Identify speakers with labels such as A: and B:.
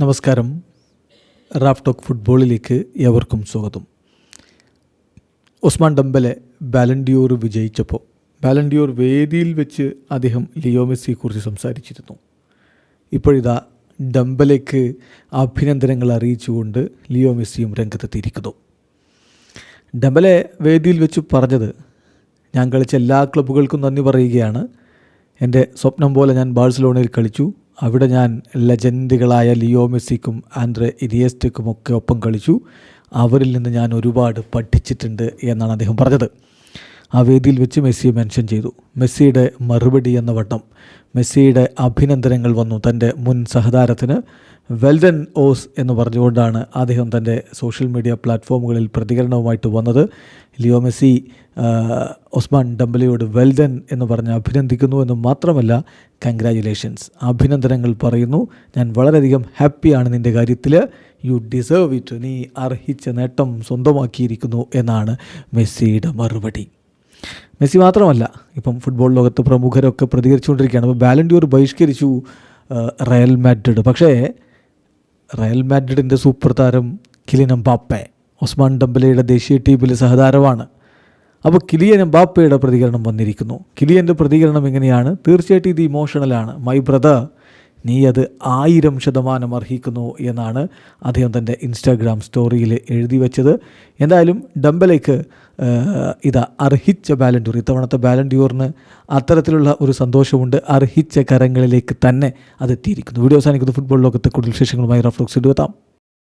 A: നമസ്കാരം. Raf talk ഫുട്ബോളിലേക്ക് ഏവർക്കും സ്വാഗതം. ഉസ്മാൻ ഡംബലെ ബാലൻഡിയോർ വിജയിച്ചപ്പോൾ ബാലൻഡിയോർ വേദിയിൽ വെച്ച് അദ്ദേഹം ലിയോ മെസ്സിയെക്കുറിച്ച് സംസാരിച്ചിരുന്നു. ഇപ്പോഴിതാ ഡംബലേക്ക് അഭിനന്ദനങ്ങൾ അറിയിച്ചുകൊണ്ട് ലിയോ മെസ്സിയും രംഗത്തെത്തിയിരിക്കുന്നു. ഡംബലെ വേദിയിൽ വെച്ച് പറഞ്ഞത് ഞാൻ കളിച്ച എല്ലാ ക്ലബ്ബുകൾക്കും നന്ദി പറയുകയാണ്. എന്റെ സ്വപ്നം പോലെ ഞാൻ ബാഴ്സലോണയിൽ കളിച്ചു. അവിടെ ഞാൻ ലെജൻഡുകളായ ലിയോ മെസ്സിക്കും ആൻഡ്രെ ഇരിയസ്റ്റയ്ക്കും ഒക്കെ ഒപ്പം കളിച്ചു. അവരിൽ നിന്ന് ഞാൻ ഒരുപാട് പഠിച്ചിട്ടുണ്ട് എന്നാണ് അദ്ദേഹം പറഞ്ഞത്. ആ വേദിയിൽ വെച്ച് മെസ്സിയെ മെൻഷൻ ചെയ്തു. മെസ്സിയുടെ മറുപടി എന്ന വട്ടം മെസ്സിയുടെ അഭിനന്ദനങ്ങൾ വന്നു തന്റെ മുൻ സഹതാരത്തിന്. വെൽഡൻ ഓസ് എന്ന് പറഞ്ഞുകൊണ്ടാണ് അദ്ദേഹം തന്റെ സോഷ്യൽ മീഡിയ പ്ലാറ്റ്ഫോമുകളിൽ പ്രതികരണവുമായിട്ട് വന്നത്. ലിയോ മെസ്സി ഒസ്മാൻ ഡംബലയോട് വെൽഡൻ എന്ന് പറഞ്ഞ് അഭിനന്ദിക്കുന്നു എന്ന് മാത്രമല്ല കൺഗ്രാജുലേഷൻസ് അഭിനന്ദനങ്ങൾ പറയുന്നു. ഞാൻ വളരെയധികം ഹാപ്പിയാണ് നിന്റെ കാര്യത്തിൽ. You deserve it. നീ അർഹിച്ച നേട്ടം സ്വന്തമാക്കിയിരിക്കുന്നു എന്നാണ് മെസ്സിയുടെ മറുപടി. മെസ്സി മാത്രമല്ല ഇപ്പം ഫുട്ബോൾ ലോകത്ത് പ്രമുഖരൊക്കെ പ്രതികരിച്ചുകൊണ്ടിരിക്കുകയാണ്. അപ്പോൾ ബാലൻഡ്യൂർ ബഹിഷ്കരിച്ചു റയൽ മാഡ്രിഡ്. പക്ഷേ റയൽ മാഡ്രിഡിന്റെ സൂപ്പർ താരം കിലിൻ എംബാപ്പെ ഒസ്മാൻ ഡംബലയുടെ ദേശീയ ടീമിലെ സഹതാരമാണ്. അപ്പോൾ കിലിയൻ എംബാപ്പയുടെ പ്രതികരണം വന്നിരിക്കുന്നു. കിലിയന്റെ പ്രതികരണം എങ്ങനെയാണ്? തീർച്ചയായിട്ടും ഇത് ഇമോഷണലാണ് മൈ ബ്രദർ നീ അത് ആയിരം ശതമാനം അർഹിക്കുന്നു എന്നാണ് അദ്ദേഹം തന്റെ ഇൻസ്റ്റാഗ്രാം സ്റ്റോറിയിൽ എഴുതി വെച്ചത്. എന്തായാലും ഡംബലേക്ക് ഇതാ അർഹിച്ച ബാലൻഡ്യൂർ ഇത്തവണത്തെ ബാലൻഡ്യൂറിന് അത്തരത്തിലുള്ള ഒരു സന്തോഷമുണ്ട്. അർഹിച്ച കരങ്ങളിലേക്ക് തന്നെ അത് എത്തിയിരിക്കുന്നു. വീഡിയോ അവസാനിക്കുന്ന. ഫുട്ബോൾ ലോകത്തെ കൂടുതൽ വിശേഷങ്ങളുമായി റഫ്ലോക്സ് എടുത്താം